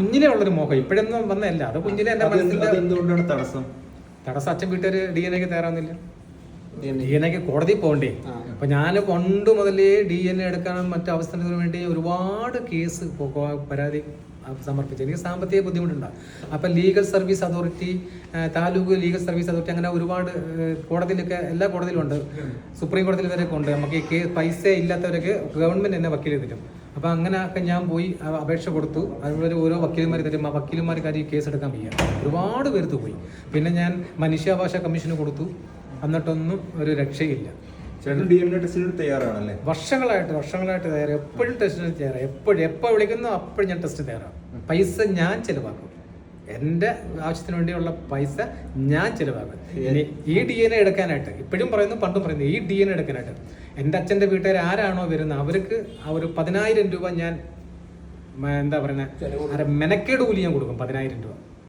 കുഞ്ഞിലെ ഉള്ളൊരു മോഹം. ഇപ്പോഴൊന്നും വന്നതല്ല. അത് കുഞ്ഞിലെ എന്റെ മനസ്സിൽ തടസ്സം? തടസ്സം അച്ഛൻ വീട്ടുകാർ ഡി എൻ എക്ക് DNA. ഡി എൻ എക്ക് കോടതി പോകണ്ടേ? അപ്പൊ ഞാൻ പണ്ട് മുതലേ ഡി എൻ എ എടുക്കാനും മറ്റു അവസരത്തിന് വേണ്ടി ഒരുപാട് കേസ് പരാതി സമർപ്പിച്ചു. എനിക്ക് സാമ്പത്തിക ബുദ്ധിമുട്ടുണ്ട്. അപ്പൊ legal service authority taluk legal service authority അങ്ങനെ ഒരുപാട് കോടതിയിലൊക്കെ എല്ലാ കോടതിയിലും ഉണ്ട്. സുപ്രീം കോടതിയിൽ വരെയൊക്കെ ഉണ്ട് നമുക്ക് ഈ കേസ് പൈസ ഇല്ലാത്തവരൊക്കെ ഗവൺമെന്റ് തന്നെ വക്കീൽ തരും അപ്പൊ അങ്ങനെ ഒക്കെ ഞാൻ പോയി അപേക്ഷ കൊടുത്തു. അതിനുള്ള ഓരോ വക്കീലന്മാർ തരും. ആ വക്കീലന്മാർ കാര്യം കേസ് എടുക്കാൻ വയ്യ. ഒരുപാട് പേർത്ത് പോയി. പിന്നെ ഞാൻ മനുഷ്യാവകാശ കമ്മീഷന് കൊടുത്തു. എന്നിട്ടൊന്നും ഒരു രക്ഷയില്ല. തയ്യാറാണല്ലേ? വർഷങ്ങളായിട്ട് വർഷങ്ങളായിട്ട് തയ്യാറാണ് എപ്പോഴും ടെസ്റ്റിന് തയ്യാറാണ് എപ്പോഴും എപ്പോൾ വിളിക്കുന്നു അപ്പോഴും ഞാൻ ടെസ്റ്റ് തയ്യാറാണ് പൈസ ഞാൻ ചിലവാക്കും. എന്റെ ആവശ്യത്തിന് വേണ്ടിയുള്ള പൈസ ഞാൻ ചിലവാക്കും. ഇനി ഈ ഡി എൻ എടുക്കാനായിട്ട് ഇപ്പോഴും പറയുന്നു പണ്ടും പറയുന്നു ഈ ഡി എൻ എടുക്കാനായിട്ട്. എന്റെ അച്ഛന്റെ വീട്ടുകാർ ആരാണോ വരുന്നത് അവർക്ക് ആ ഒരു പതിനായിരം രൂപ ഞാൻ എന്താ പറയുന്നത് മെനക്കേട് കൂലി ഞാൻ കൊടുക്കും പതിനായിരം രൂപ.